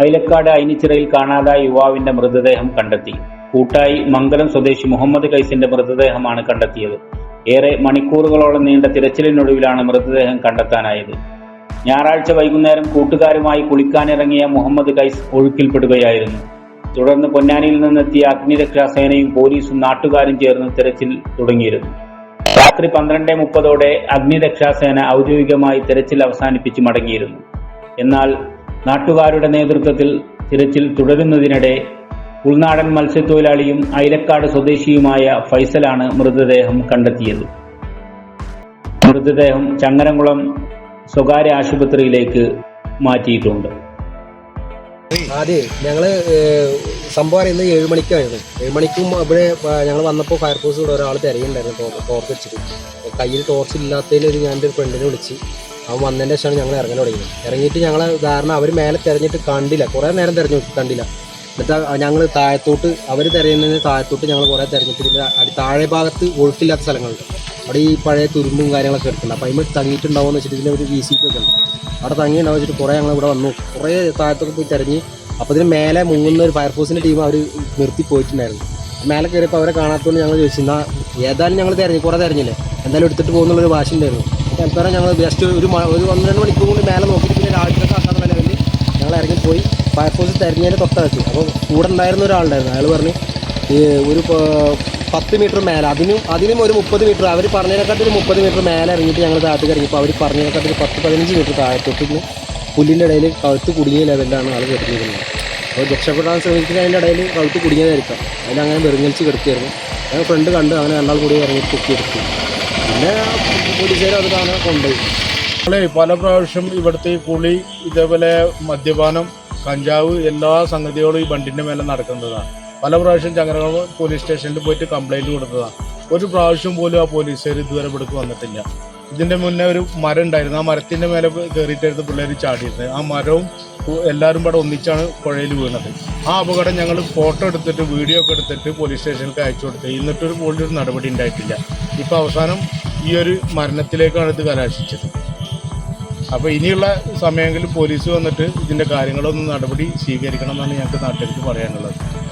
അയിലക്കാട് അയിനിച്ചിറയിൽ കാണാതായ യുവാവിന്റെ മൃതദേഹം കണ്ടെത്തി. കൂട്ടായി മംഗലം സ്വദേശി മുഹമ്മദ് കൈസിന്റെ മൃതദേഹമാണ് കണ്ടെത്തിയത്. ഏറെ മണിക്കൂറുകളോളം നീണ്ട തിരച്ചിലിനൊടുവിലാണ് മൃതദേഹം കണ്ടെത്താനായത്. ഞായറാഴ്ച വൈകുന്നേരം കൂട്ടുകാരുമായി കുളിക്കാനിറങ്ങിയ മുഹമ്മദ് കൈസ് ഒഴുക്കിൽപ്പെടുകയായിരുന്നു. തുടർന്ന് പൊന്നാനിയിൽ നിന്നെത്തിയ അഗ്നിരക്ഷാസേനയും പോലീസും നാട്ടുകാരും ചേർന്ന് തിരച്ചിൽ തുടങ്ങിയിരുന്നു. രാത്രി പന്ത്രണ്ട് മുപ്പതോടെ അഗ്നിരക്ഷാസേന ഔദ്യോഗികമായി തിരച്ചിൽ അവസാനിപ്പിച്ച് മടങ്ങിയിരുന്നു. എന്നാൽ നാട്ടുകാരുടെ നേതൃത്വത്തിൽ തിരച്ചിൽ തുടരുന്നതിനിടെ ഉൾനാടൻ മത്സ്യത്തൊഴിലാളിയും അയിലക്കാട് സ്വദേശിയുമായ ഫൈസലാണ് മൃതദേഹം കണ്ടെത്തിയത്. മൃതദേഹം ചങ്ങരംകുളം സ്വകാര്യ ആശുപത്രിയിലേക്ക് മാറ്റിയിട്ടുണ്ട്. അതെ ഞങ്ങൾ സംഭവം അറിയുന്നത് ഏഴ് മണിക്കായിരുന്നു. ഏഴ് മണിക്കും ഇവിടെ ഞങ്ങൾ വന്നപ്പോൾ ഫയർഫോഴ്സ് ഇവിടെ ഒരാൾ തിരയുണ്ടായിരുന്നു ടോർച്ച് വെച്ചിട്ട്. കയ്യിൽ ടോർച്ച് ഇല്ലാത്തതിൽ ഒരു ഞാൻ ഫ്രണ്ടിനെ വിളിച്ച് അവൻ വന്നതിന്റെ ശേഷമാണ് ഞങ്ങൾ ഇറങ്ങാൻ തുടങ്ങിയത്. ഇറങ്ങിയിട്ട് ഞങ്ങൾ ധാരണ അവർ മേലെ തിരഞ്ഞിട്ട് കണ്ടില്ല. കുറേ നേരം തിരഞ്ഞു കണ്ടില്ല. എന്നിട്ട് ഞങ്ങൾ താഴത്തോട്ട് അവർ തിരയുന്നതിന് താഴത്തോട്ട് ഞങ്ങൾ കുറേ തിരഞ്ഞിട്ട് അടി താഴെ ഭാഗത്ത് ഒഴുക്കില്ലാത്ത സ്ഥലങ്ങളുണ്ട്. അവിടെ ഈ പഴയ തുരുമ്പും കാര്യങ്ങളൊക്കെ എടുക്കുന്നുണ്ട് അപ്പോൾ അതിന് തങ്ങിയിട്ടുണ്ടാവുമെന്ന് വെച്ചിട്ട് ഇതിന്റെ ഒരു വി സി ഒക്കെ ഉണ്ട്. അവിടെ തങ്ങിയിട്ടുണ്ടാവും വെച്ചിട്ട് കുറേ ഞങ്ങൾ ഇവിടെ വന്നു. കുറേ താഴത്തൊക്കെ പോയി തിരഞ്ഞ് അപ്പോൾ ഇതിന് മേലെ മുങ്ങുന്ന ഒരു ഫയർഫോഴ്സിന്റെ ടീം അവർ നിർത്തി പോയിട്ടുണ്ടായിരുന്നു. മേലെ കയറിയപ്പോൾ അവരെ കാണാത്തതുകൊണ്ട് ഞങ്ങൾ ചോദിച്ചു എന്നാൽ ഏതായാലും ഞങ്ങൾ തിരഞ്ഞു കുറേ തിരഞ്ഞില്ലേ? എന്തായാലും എടുത്തിട്ട് പോകുന്നുള്ളൊരു വാശി ഉണ്ടായിരുന്നു. തൽക്കാലം ഞങ്ങൾ ജസ്റ്റ് ഒരു ഒരു ഒന്ന് രണ്ട് മണിക്കൂർ കൂടി മേലെ നോക്കിയിട്ട് പിന്നെ രാവിലെ ആക്കാത്ത നിലവിൽ ഞങ്ങൾ ഇറങ്ങിപ്പോയി ഫയർഫോഴ്സ് തിരഞ്ഞതിന് തൊട്ടടുത്ത്. അപ്പോൾ കൂടെ ഉണ്ടായിരുന്ന ഒരാളുണ്ടായിരുന്നു. അയാൾ പറഞ്ഞ് ഒരു പത്ത് മീറ്റർ മേലെ അതിനും അതിനും ഒരു മുപ്പത് മീറ്റർ അവർ പറഞ്ഞതിനെക്കാട്ടിൽ മുപ്പത് മീറ്റർ മേലെ ഇറങ്ങിയിട്ട് ഞങ്ങൾ താഴത്തേക്ക് ഇറങ്ങിയപ്പോൾ അവർ പറഞ്ഞതിനെക്കാട്ടിൽ പത്ത് പതിനഞ്ച് മീറ്റർ താഴെ താഴത്തോട്ട് പുല്ലിന്റെ ഇടയിൽ കഴുത്ത് കുടുങ്ങിയ ലെവലിലാണ് ആൾ കിടന്നിരുന്നത് അപ്പോൾ രക്ഷപ്പെടാൻ ശ്രമിക്കുന്ന അതിന്റെ ഇടയിൽ കഴുത്ത് കുടുങ്ങിയതായിരിക്കാം. അതിലങ്ങനെ വെറുങ്ങലിച്ച് കിടക്കുകയായിരുന്നു. ഞാൻ ഫ്രണ്ട് കണ്ട് അങ്ങനെ രണ്ടാൾ കൂടി ഇറങ്ങി പൊക്കിയെടുത്തു. പിന്നെ പോലീസുകാർ അത് താനെ കൊണ്ടുപോയി. നമ്മളെ പല പ്രാവശ്യം ഇവിടുത്തെ കുളി ഇതേപോലെ മദ്യപാനം കഞ്ചാവ് എല്ലാ സംഗതികളും ഈ ബണ്ടിന്റെ മേലെ നടക്കുന്നതാണ്. പല പ്രാവശ്യം ചങ്ങരകുളം പോലീസ് സ്റ്റേഷനിൽ പോയിട്ട് കംപ്ലൈന്റ് കൊടുത്തതാണ്. ഒരു പ്രാവശ്യം പോലും ആ പോലീസുകാർ ഇതുവരെ ഇവിടേക്ക് വന്നിട്ടില്ല. ഇതിന്റെ മുന്നേ ഒരു മരം ഉണ്ടായിരുന്നു. ആ മരത്തിന്റെ മേലെ കയറിയിട്ടായിരുന്നു പിള്ളേർ ചാടിയിരുന്നത്. ആ മരവും ഉ- എല്ലാവരും ഇവിടെ ഒന്നിച്ചാണ് പുഴയിൽ വീണത്. ആ അപകടം ഞങ്ങൾ ഫോട്ടോ എടുത്തിട്ട് വീഡിയോ ഒക്കെ എടുത്തിട്ട് പോലീസ് സ്റ്റേഷനിലേക്ക് അയച്ചു കൊടുത്തു. എന്നിട്ടൊരു പോലീസ് നടപടി ഉണ്ടായിട്ടില്ല. ഇപ്പോൾ അവസാനം ഈ ഒരു മരണത്തിലേക്കാണ് ഇത് കലാശിച്ചത്. അപ്പോൾ ഇനിയുള്ള സമയങ്ങളിൽ പോലീസ് വന്നിട്ട് ഇതിന്റെ കാര്യങ്ങളൊന്നും നടപടി സ്വീകരിക്കണം എന്നാണ് ഞങ്ങൾക്ക് നാട്ടുകാർക്ക് പറയാനുള്ളത്.